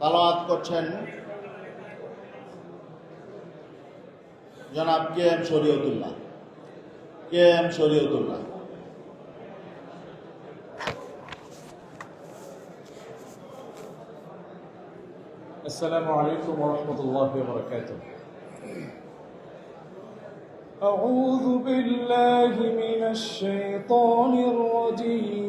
তালাওয়াত করছেন জনাব K M Shariatullah K M Shariatullah السلام عليكم ورحمة الله وبركاته أعوذ بالله من الشيطان الرجيم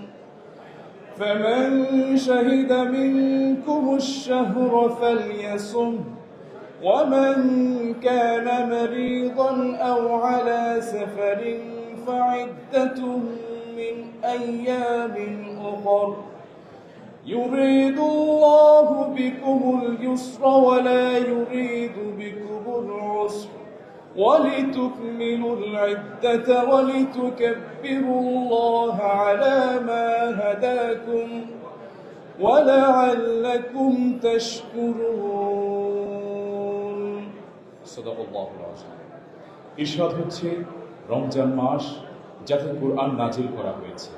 فمن شهد منكم الشهر فليصم ومن كان مريضا أو على سفر فعدة من أيام أخر. يريد الله بكم اليسر ولا يريد بكم العسر. ولتكملوا العدة ولتكبروا الله على ما هداكم ولعلكم تشكرون صدق الله العظيم ইরশাদ হচ্ছে রমজান মাস যাতে কোরআন নাজিল করা হয়েছে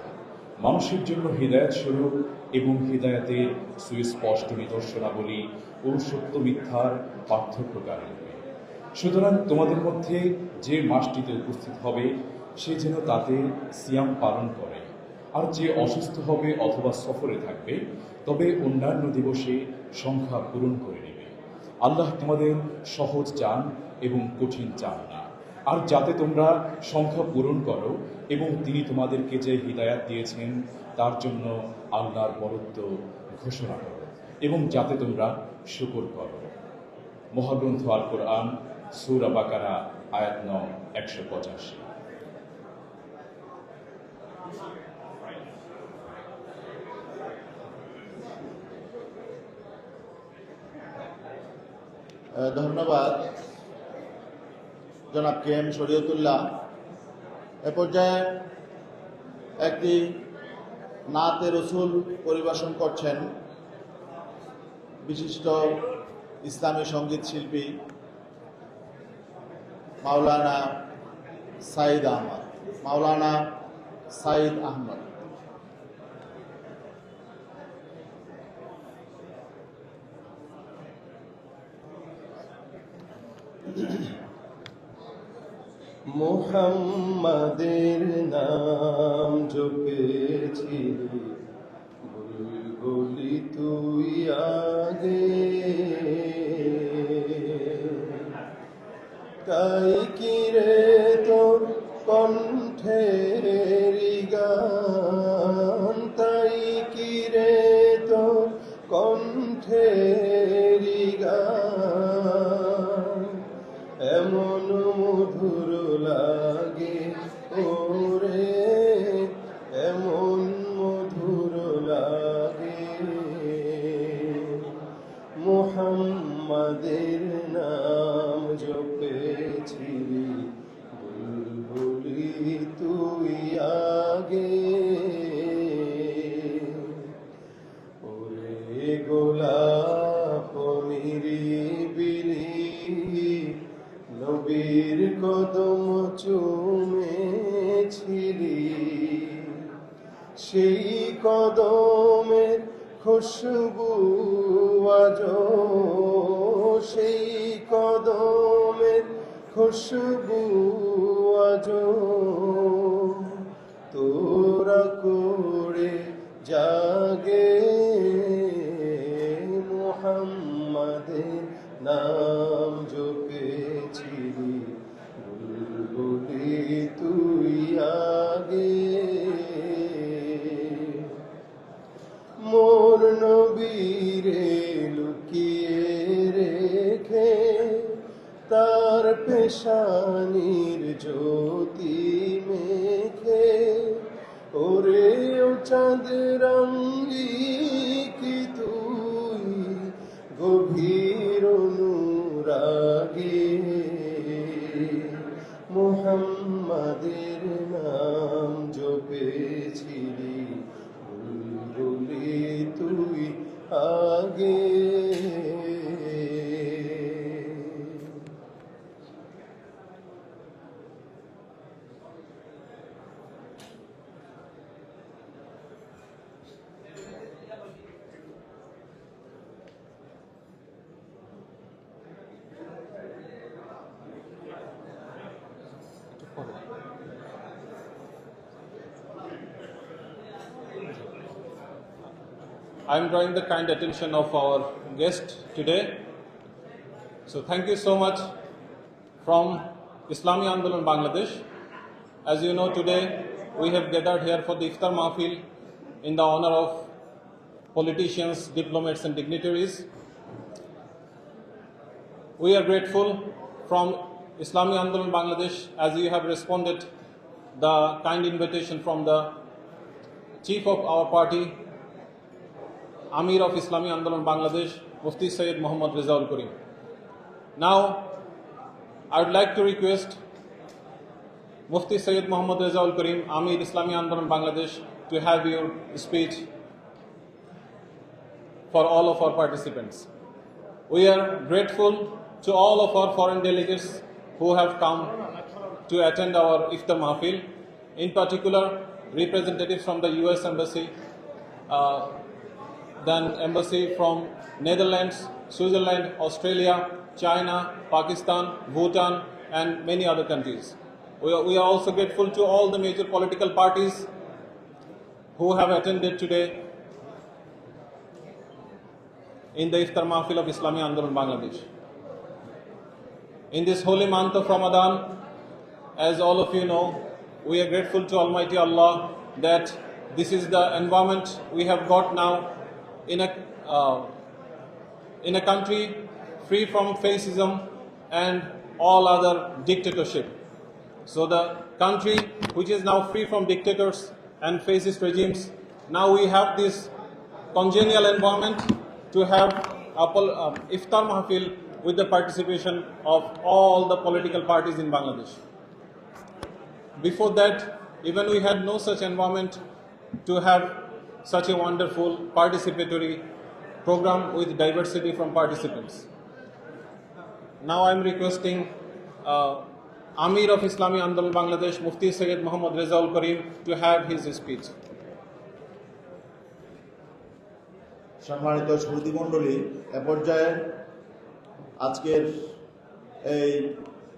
মানুষের জন্য হৃদায়ত স্বরূপ এবং হৃদায়তের সুস্পষ্ট নিদর্শনাবলী ও সত্য মিথ্যার পার্থক্যকারী সুতরাং তোমাদের মধ্যে যে মাসটিতে উপস্থিত হবে, সে যেন তাতে সিয়াম পালন করে। আর যে অসুস্থ হবে অথবা সফরে থাকবে, তবে অন্যান্য দিবসে সংখ্যা পূরণ করে নেবে। আল্লাহ তোমাদের সহজ চান এবং কঠিন চান না। আর যাতে তোমরা সংখ্যা পূরণ করো এবং তিনি তোমাদেরকে যে হৃদায়াত দিয়েছেন, তার জন্য আল্লাহর বরত্ব ঘোষণা করো এবং যাতে তোমরা শুকর করো। মহাগ্রন্থ আল কোরআন সুরা বাকারা আয়াত ন একশো পঁচাশি। ধন্যবাদ। জনাব কে এম শরীয়তুল্লাহ, এ পর্যায়ে একটি নাতে রসুল পরিবেশন করছেন বিশিষ্ট ইসলামী সংগীত শিল্পী মাওলানা সাইদ আহমদ। মাওলানা সাইদ আহমদ। মোহাম্মদের নাম জপেছি বুলবুলি তুই আগে তাই কি রে তোর কণ্ঠের নবীর কদম চুমেছিলি। সেই কদমের খুশবু আজ সেই কদমের খুশবু আজ তোরা করে জাগে নবীরে লুকিয়ে রেখে তার পেশানির জ্যোতি I am drawing the kind attention of our guest today. So, thank you so much from Islami Andolan Bangladesh. As you know, today we have gathered here for the Iftar Mahfil in the honor of politicians, diplomats, and dignitaries. We are grateful from Islami Andolan Bangladesh as you have responded the kind invitation from the chief of our party, Amir of Islami Andolan Bangladesh, Mufti Sayyid Muhammad Rizaul Karim. Now, I would like to request Mufti Sayyid Muhammad Rizaul Karim, Amir Islami Andolan Bangladesh, to have your speech for all of our participants. We are grateful to all of our foreign delegates who have come to attend our Iftar Mahfil, in particular, representatives from the US Embassy, uh, then embassy from Netherlands, Switzerland, Australia, China, Pakistan, Bhutan, and many other countries. We are, we are also grateful to all the major political parties who have attended today in the Iftar Mahfil of Islami Andolan Bangladesh. In this holy month of Ramadan, as all of you know, we are grateful to Almighty Allah that this is the environment we have got now in a uh, in a country free from fascism and all other dictatorship. So the country which is now free from dictators and fascist regimes, now we have this congenial environment to have a uh, iftar mahfil with the participation of all the political parties in Bangladesh. Before that, even we had no such environment to have such a wonderful participatory program with diversity from participants. Now I am requesting uh, Amir of Islami Andal Bangladesh, Mufti Sayyid Muhammad Rezaul Karim, to have his speech. সম্মানিত সুদী মণ্ডলী এ পর্যায়ে আজকের এই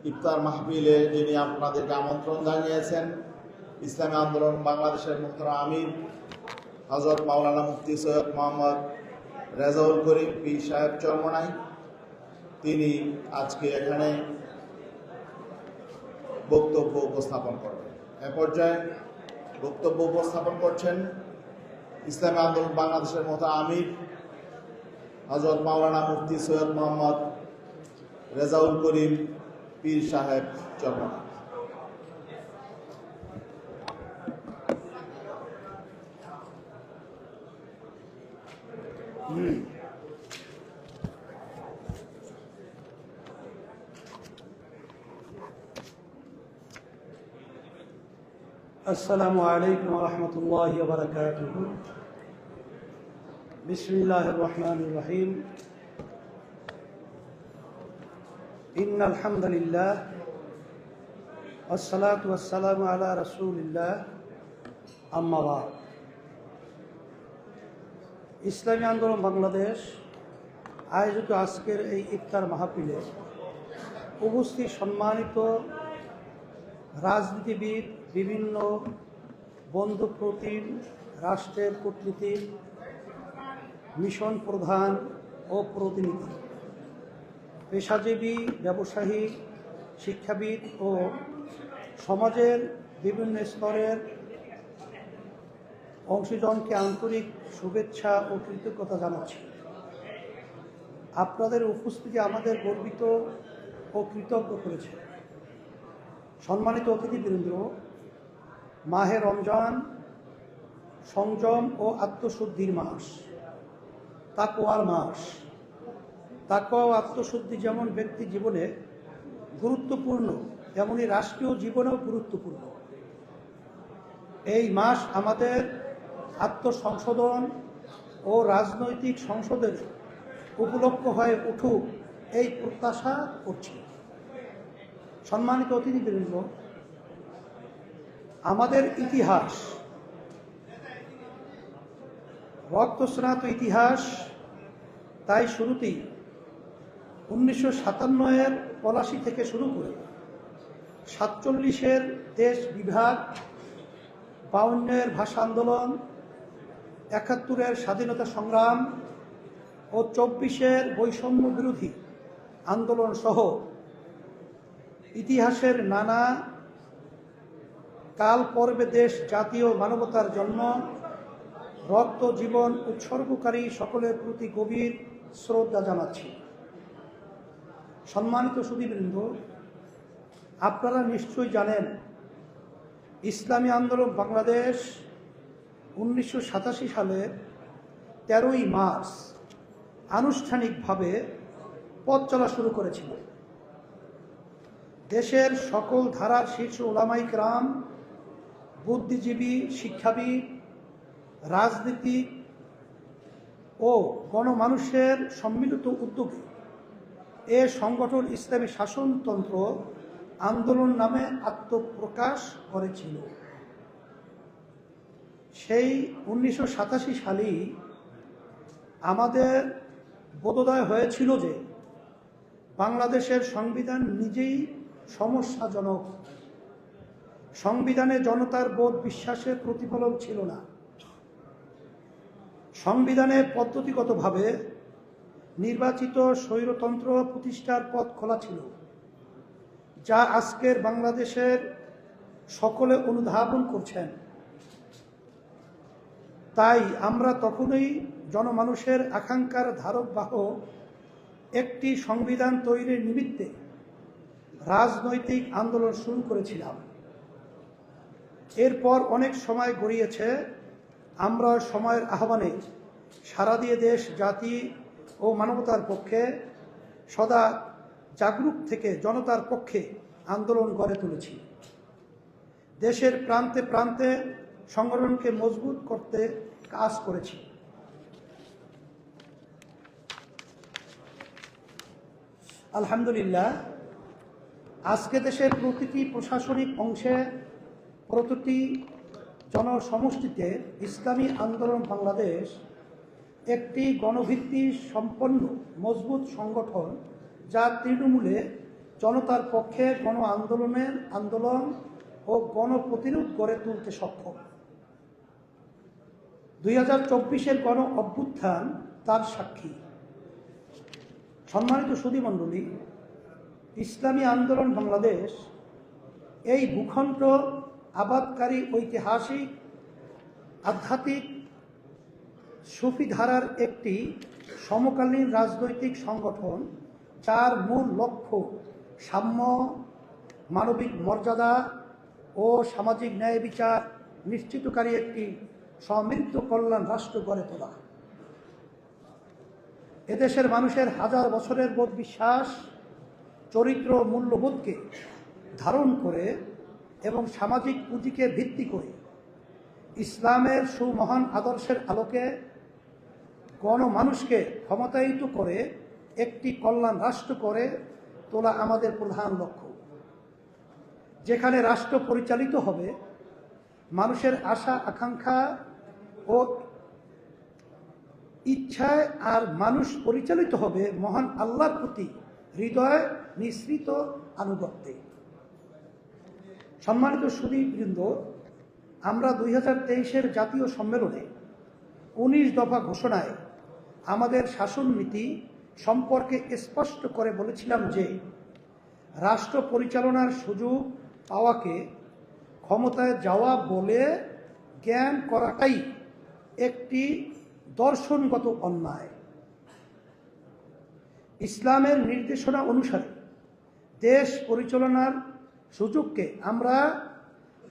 ইফতার মাহফিলে যিনি আপনাদেরকে আমন্ত্রণ জানিয়েছেন ইসলামী আন্দোলন বাংলাদেশের মুখতার আমির হজরত মাওলানা মুফতি সৈয়দ মোহাম্মদ রেজাউল করিম পীর সাহেব চরমনাই। তিনি আজকে এখানে বক্তব্য উপস্থাপন করবেন। এ পর্যায়ে বক্তব্য উপস্থাপন করছেন ইসলামী আন্দোলন বাংলাদেশের মতো আমির হজরত মাওলানা মুফতি সৈয়দ মোহাম্মদ রেজাউল করিম পীর সাহেব চরমনা السلام عليكم ورحمة الله وبركاته. بسم الله الرحمن الرحيم. إن الحمد لله والصلاة والسلام على رسول الله. أما بعد. ইসলামী আন্দোলন বাংলাদেশ, আয়োজিত আজকের এই ইফতার মাহফিলে উপস্থিত সম্মানিত রাজনীতিবিদ, বিভিন্ন বন্ধু প্রতিম রাষ্ট্রের কূটনীতি, মিশন প্রধান ও প্রতিনিধি, পেশাজীবী, ব্যবসায়ী, শিক্ষাবিদ ও সমাজের বিভিন্ন স্তরের অংশীজনকে আন্তরিক শুভেচ্ছা ও কৃতজ্ঞতা জানাচ্ছি। আপনাদের উপস্থিতি আমাদের গর্বিত ও কৃতজ্ঞ করেছে। সম্মানিত অতিথিবৃন্দ, মাহে রমজান, সংযম ও আত্মশুদ্ধির মাস তাকোয়ার মাস। তাকোয়া ও আত্মশুদ্ধি যেমন ব্যক্তি জীবনে গুরুত্বপূর্ণ, তেমনি রাষ্ট্রীয় জীবনেও গুরুত্বপূর্ণ। এই মাস আমাদের আত্মসংশোধন ও রাজনৈতিক সংসদের উপলক্ষ হয়ে উঠুক এই প্রত্যাশা করছি। সম্মানিত অতিথিবৃন্দ, আমাদের ইতিহাস, রক্তস্নাত ইতিহাস, তাই শুরুতেই উনিশশো সাতান্নয়ের পলাশি থেকে শুরু করে সাতচল্লিশের দেশ বিভাগ বাউন্নের ভাষা আন্দোলন একাত্তরের স্বাধীনতা সংগ্রাম ও চব্বিশের বৈষম্য বিরোধী আন্দোলন সহ ইতিহাসের নানা কাল পর্বে দেশ জাতীয় মানবতার জন্য রক্ত জীবন উৎসর্গকারী সকলের প্রতি গভীর শ্রদ্ধা জানাচ্ছি। সম্মানিত সুদীবৃন্দ আপনারা নিশ্চয়ই জানেন, ইসলামী আন্দোলন বাংলাদেশ উনিশশো সাতাশি সালের তেরোই মার্চ আনুষ্ঠানিকভাবে পথ চলা শুরু করেছিল। দেশের সকল ধারার শীর্ষ ওলামাই গ্রাম বুদ্ধিজীবী, শিক্ষাবিদ, রাজনীতিক ও গণমানুষের সম্মিলিত উদ্যোগে এ সংগঠন ইসলামী শাসনতন্ত্র আন্দোলন নামে আত্মপ্রকাশ করেছিল। সেই উনিশশো সাতাশি সালেই আমাদের বোধোদয় হয়েছিল যে বাংলাদেশের সংবিধান নিজেই সমস্যাজনক। সংবিধানে জনতার বোধ বিশ্বাসের প্রতিফলন ছিল না। সংবিধানে পদ্ধতিগতভাবে নির্বাচিত স্বৈরতন্ত্র প্রতিষ্ঠার পথ খোলা ছিল, যা আজকের বাংলাদেশের সকলে অনুধাবন করছেন। তাই আমরা তখনই জনমানুষের আকাঙ্ক্ষার ধারক বাহক একটি সংবিধান তৈরির নিমিত্তে রাজনৈতিক আন্দোলন শুরু করেছিলাম। এরপর অনেক সময় গড়িয়েছে। আমরা সময়ের আহ্বানে সারা দিয়ে দেশ, জাতি ও মানবতার পক্ষে সদা জাগরুক থেকে জনতার পক্ষে আন্দোলন গড়ে তুলেছি। দেশের প্রান্তে প্রান্তে সংগঠনকে মজবুত করতে কাজ করেছি। আলহামদুলিল্লাহ, আজকে দেশের প্রতিটি প্রশাসনিক অংশে প্রতিটি জনসমষ্টিতে ইসলামী আন্দোলন বাংলাদেশ একটি গণভিত্তি সম্পন্ন, মজবুত সংগঠন যা তৃণমূলে জনতার পক্ষে গণ আন্দোলনের আন্দোলন ও গণপ্রতিরোধ গড়ে তুলতে সক্ষম। দুই হাজার চব্বিশের গণ অভ্যুত্থান তার সাক্ষী। সম্মানিত সুধীমণ্ডলী ইসলামী আন্দোলন বাংলাদেশ এই ভূখণ্ড আবাদকারী ঐতিহাসিক, আধ্যাত্মিক সুফি ধারার একটি সমকালীন রাজনৈতিক সংগঠন, যার মূল লক্ষ্য সাম্য, মানবিক মর্যাদা ও সামাজিক ন্যায় বিচার নিশ্চিতকারী একটি সমৃদ্ধ কল্যাণ রাষ্ট্র গড়ে তোলা। এদেশের মানুষের হাজার বছরের বোধ বিশ্বাস, চরিত্র, মূল্যবোধকে ধারণ করে এবং সামাজিক পুঁজিকে ভিত্তি করে ইসলামের সুমহান আদর্শের আলোকে গণমানুষকে ক্ষমতায়িত করে একটি কল্যাণ রাষ্ট্র করে তোলা আমাদের প্রধান লক্ষ্য। যেখানে রাষ্ট্র পরিচালিত হবে মানুষের আশা, আকাঙ্ক্ষা ও ইচ্ছায় আর মানুষ পরিচালিত হবে মহান আল্লাহর প্রতি হৃদয় নিঃসৃত আনুগত্যে। সম্মানিত সুদীবৃন্দ আমরা দুই হাজার তেইশের জাতীয় সম্মেলনে উনিশ দফা ঘোষণায় আমাদের শাসননীতি সম্পর্কে স্পষ্ট করে বলেছিলাম যে, রাষ্ট্র পরিচালনার সুযোগ পাওয়াকে ক্ষমতায় যাওয়া বলে জ্ঞান করাটাই একটি দর্শনগত অন্যায়। ইসলামের নির্দেশনা অনুসারে দেশ পরিচালনার সুযোগকে আমরা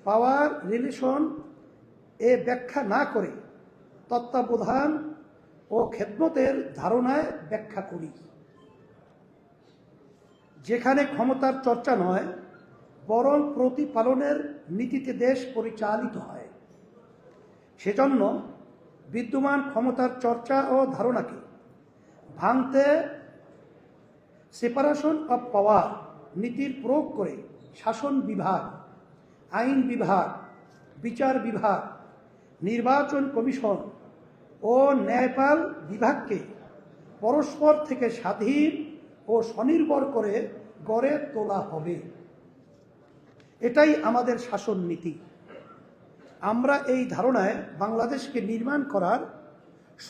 পাওয়ার রিলেশন এ ব্যাখ্যা না করে তত্ত্বাবধান ও খেদমতের ধারণায় ব্যাখ্যা করি। যেখানে ক্ষমতার চর্চা নয় বরং প্রতিপালনের নীতিতে দেশ পরিচালিত হয়। সেজন্য বিদ্যমান ক্ষমতার চর্চা ও ধারণাকে ভাঙতে সেপারেশন অফ পাওয়ার নীতির প্রয়োগ করে শাসন বিভাগ, আইন বিভাগ, বিচার বিভাগ, নির্বাচন কমিশন ও ন্যায়পাল বিভাগকে পরস্পর থেকে স্বাধীন ও স্বনির্ভর করে গড়ে তোলা হবে। এটাই আমাদের শাসন নীতি। আমরা এই ধারণায় বাংলাদেশকে নির্মাণ করার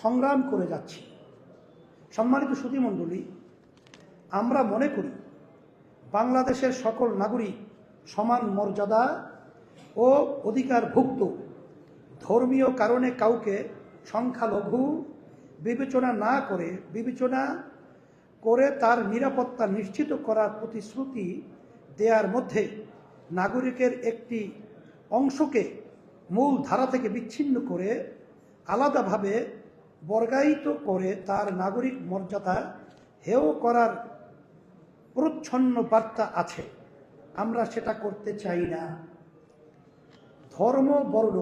সংগ্রাম করে যাচ্ছি। সম্মানিত সুধীমণ্ডলী আমরা মনে করি বাংলাদেশের সকল নাগরিক সমান মর্যাদা ও অধিকারভুক্ত, ধর্মীয় কারণে কাউকে সংখ্যালঘু বিবেচনা না করে, বিবেচনা করে তার নিরাপত্তা নিশ্চিত করার প্রতিশ্রুতি দেওয়ার মধ্যে নাগরিকের একটি অংশকে মূল ধারা থেকে বিচ্ছিন্ন করে আলাদাভাবে বর্গায়িত করে তার নাগরিক মর্যাদা হেয় করার প্রচ্ছন্ন বার্তা আছে। আমরা সেটা করতে চাই না। ধর্ম, বর্ণ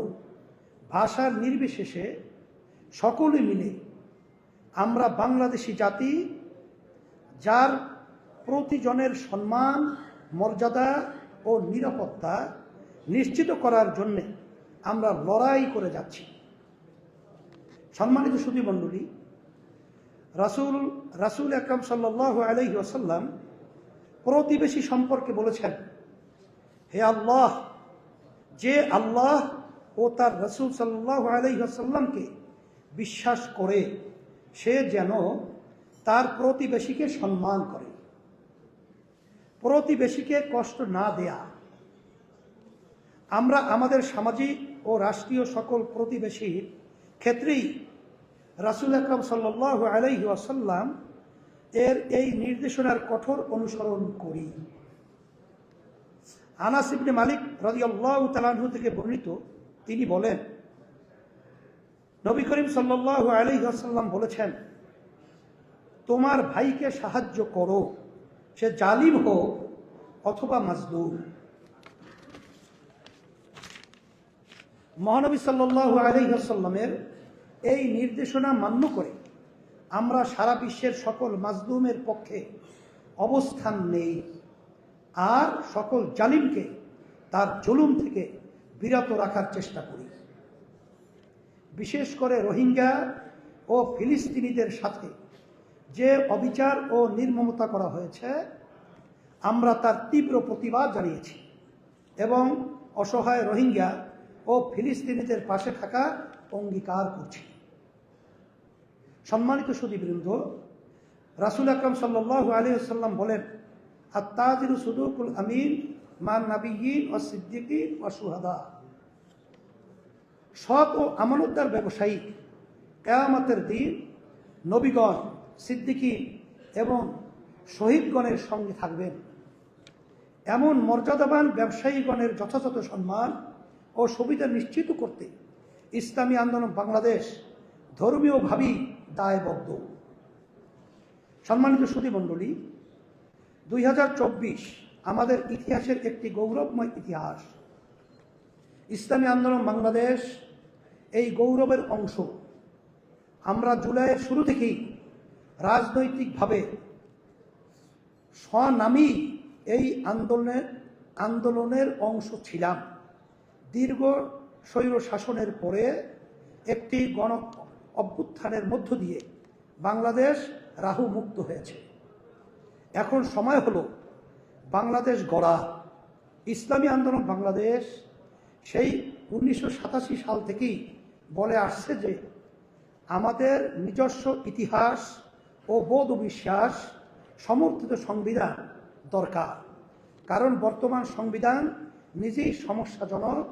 ভাষার নির্বিশেষে সকলে মিলে আমরা বাংলাদেশি জাতি, যার প্রতিজনের সম্মান, মর্যাদা ও নিরাপত্তা নিশ্চিত করার জন্যে আমরা লড়াই করে যাচ্ছি। সম্মানিত সুধীমণ্ডলী রাসুল রাসুল আকরম সাল্লাহ আলহি আসাল্লাম প্রতিবেশী সম্পর্কে বলেছেন, হে আল্লাহ, যে আল্লাহ ও তার রসুল সাল্লাহ আলহি আসাল্লামকে বিশ্বাস করে, সে যেন তার প্রতিবেশীকে সম্মান করে। প্রতিবেশীকে কষ্ট না দেয়া। আমরা আমাদের সামাজিক ও রাষ্ট্রীয় সকল প্রতিবেশীর ক্ষেত্রেই রাসুল আকরম সাল্লাহ আলাইহি আসাল্লাম এর এই নির্দেশনার কঠোর অনুসরণ করি। আনাস ইবনে মালিক রাদিয়াল্লাহু তাআলাহু থেকে বর্ণিত, তিনি বলেন, নবী করিম সাল্লাল্লাহু আলাইহি আসাল্লাম বলেছেন, তোমার ভাইকে সাহায্য করো। সে জালিম হোক অথবা মাজলুম। মহানবী সাল্লাল্লাহু আলাইহি আসাল্লামের এই নির্দেশনা মান্য করে আমরা সারা বিশ্বের সকল মাজলুমের পক্ষে অবস্থান নেই আর সকল জালিমকে তার জুলুম থেকে বিরত রাখার চেষ্টা করি। বিশেষ করে রোহিঙ্গা ও ফিলিস্তিনিদের সাথে যে অবিচার ও নির্মমতা করা হয়েছে, আমরা তার তীব্র প্রতিবাদ জানিয়েছি এবং অসহায় রোহিঙ্গা ও ফিলিস্তিনিদের পাশে থাকা অঙ্গীকার করছি। সম্মানিত সুদীবৃন্দ রাসুল আকরম সাল্লাহ আলিয়াল্লাম বলেন আত্মাজিরু সুদুকুল আমিন মান নাবিগিন ও সিদ্দিকিন ও সুহাদা সৎ ও আমানতদার ব্যবসায়ী, কেয়ামতের দিন নবীগণ সিদ্দিকি এবং শহীদগণের সঙ্গে থাকবেন। এমন মর্যাদাবান ব্যবসায়ীগণের যথাযথ সম্মান ও সুবিধা নিশ্চিত করতে ইসলামী আন্দোলন বাংলাদেশ ধর্মীয়ভাবেই দায়বদ্ধ। সম্মানিত সুধীমণ্ডলী দুই আমাদের ইতিহাসের একটি গৌরবময় ইতিহাস। ইসলামী আন্দোলন বাংলাদেশ এই গৌরবের অংশ। আমরা জুলাইয়ের শুরু থেকেই রাজনৈতিকভাবে স্বনামী এই আন্দোলনের আন্দোলনের অংশ ছিলাম। দীর্ঘ স্বৈর শাসনের পরে একটি গণ অভ্যুত্থানের মধ্য দিয়ে বাংলাদেশ রাহু মুক্ত হয়েছে। এখন সময় হলো বাংলাদেশ গড়া। ইসলামী আন্দোলন বাংলাদেশ সেই উনিশশো সাতাশি সাল থেকেই বলে আসছে যে আমাদের নিজস্ব ইতিহাস ও বোধ বিশ্বাস সমর্থিত সংবিধান দরকার। কারণ বর্তমান সংবিধান নিজেই সমস্যাজনক।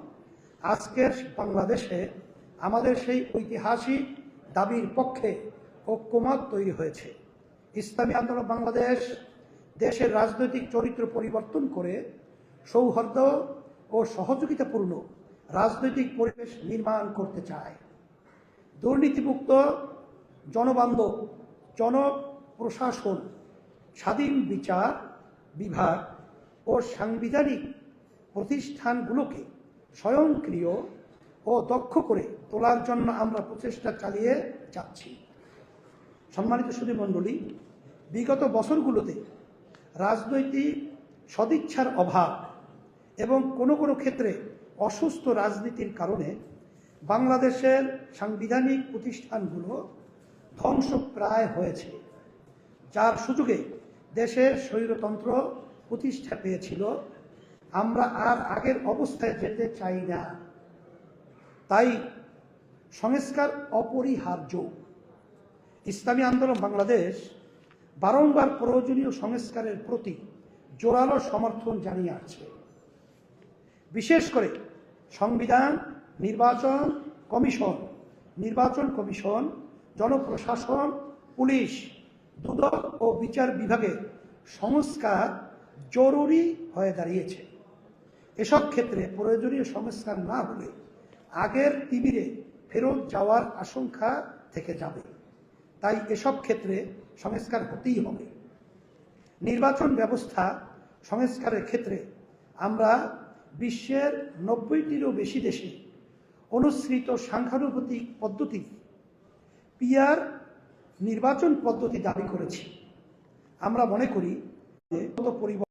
আজকের বাংলাদেশে আমাদের সেই ঐতিহাসিক দাবির পক্ষে ঐক্যমত তৈরি হয়েছে। ইসলামী আন্দোলন বাংলাদেশ দেশের রাজনৈতিক চরিত্র পরিবর্তন করে সৌহার্দ্য ও সহযোগিতাপূর্ণ রাজনৈতিক পরিবেশ নির্মাণ করতে চায়। দুর্নীতিমুক্ত জনবান্ধব জনপ্রশাসন স্বাধীন বিচার বিভাগ ও সাংবিধানিক প্রতিষ্ঠানগুলোকে স্বয়ংক্রিয় ও দক্ষ করে তোলার জন্য আমরা প্রচেষ্টা চালিয়ে যাচ্ছি। সম্মানিত সুধী মণ্ডলী বিগত বছরগুলোতে রাজনৈতিক সদিচ্ছার অভাব এবং কোনো কোনো ক্ষেত্রে অসুস্থ রাজনীতির কারণে বাংলাদেশের সাংবিধানিক প্রতিষ্ঠানগুলো ধ্বংসপ্রায় হয়েছে, যার সুযোগে দেশের স্বৈরতন্ত্র প্রতিষ্ঠা পেয়েছিল। আমরা আর আগের অবস্থায় যেতে চাই না। তাই সংস্কার অপরিহার্য। ইসলামী আন্দোলন বাংলাদেশ বারংবার প্রয়োজনীয় সংস্কারের প্রতি জোরালো সমর্থন জানিয়ে আসছে। বিশেষ করে সংবিধান, নির্বাচন কমিশন নির্বাচন কমিশন জনপ্রশাসন, পুলিশ, দুদক ও বিচার বিভাগের সংস্কার জরুরি হয়ে দাঁড়িয়েছে। এসব ক্ষেত্রে প্রয়োজনীয় সংস্কার না হলে আগের তিবিরে ফেরত যাওয়ার আশঙ্কা থেকে যাবে। তাই এসব ক্ষেত্রে সংস্কার হতেই হবে। নির্বাচন ব্যবস্থা সংস্কারের ক্ষেত্রে আমরা বিশ্বের নব্বইটিরও বেশি দেশে অনুসৃত সাংখ্যানুভূতিক পদ্ধতি পিয়ার নির্বাচন পদ্ধতি দাবি করেছি। আমরা মনে করি যে পরিবর্তন